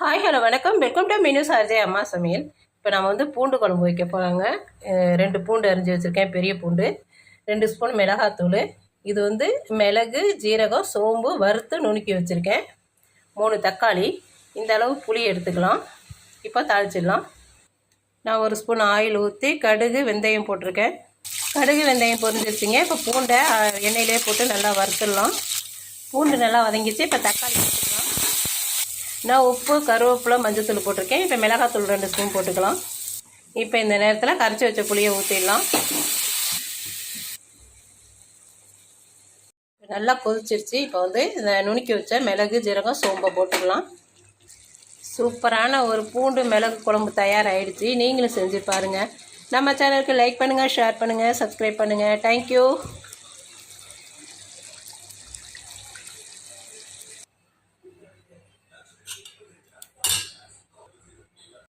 Hi hello வணக்கம். Welcome to மினு சார்ஜே அம்மா சமையல் இப்போ நம்ம வந்து பூண்டு குழம்பு வைக்க போகிறாங்க ரெண்டு பூண்டு அரிஞ்சு வச்சுருக்கேன் பெரிய பூண்டு. ரெண்டு ஸ்பூன் மிளகாத்தூள். இது வந்து மிளகு ஜீரகம் சோம்பு வறுத்து நுணுக்கி வச்சுருக்கேன். மூணு தக்காளி. இந்த அளவு புளி எடுத்துக்கலாம். இப்போ தாளிச்சிடலாம். நான் ஒரு ஸ்பூன் ஆயில் ஊற்றி கடுகு வெந்தயம் போட்டிருக்கேன். கடுகு வெந்தயம் பொரிஞ்சிருச்சிங்க. இப்போ பூண்டை எண்ணெயிலே போட்டு நல்லா வறுத்துடலாம். பூண்டு நல்லா வதங்கிச்சு இப்போ தக்காளி எடுத்துக்கலாம் நான் உப்பு கருவேப்பிலை மஞ்சத்தூள் போட்டிருக்கேன். இப்போ மிளகாத்தூள் ரெண்டு ஸ்பூன் போட்டுக்கலாம். இப்போ இந்த நேரத்தில் கரைச்சி வச்ச புளியை ஊற்றிடலாம் நல்லா கொதிச்சிருச்சு. இப்போ வந்து இந்த நுணுக்கி வச்ச மிளகு ஜீரகம் சோம்பை போட்டுக்கலாம். சூப்பரான ஒரு பூண்டு மிளகு குழம்பு தயாராகிடுச்சு நீங்களும் செஞ்சு பாருங்கள் நம்ம சேனலுக்கு லைக் பண்ணுங்கள் ஷேர் பண்ணுங்கள் சப்ஸ்கிரைப் பண்ணுங்கள் தேங்க்யூ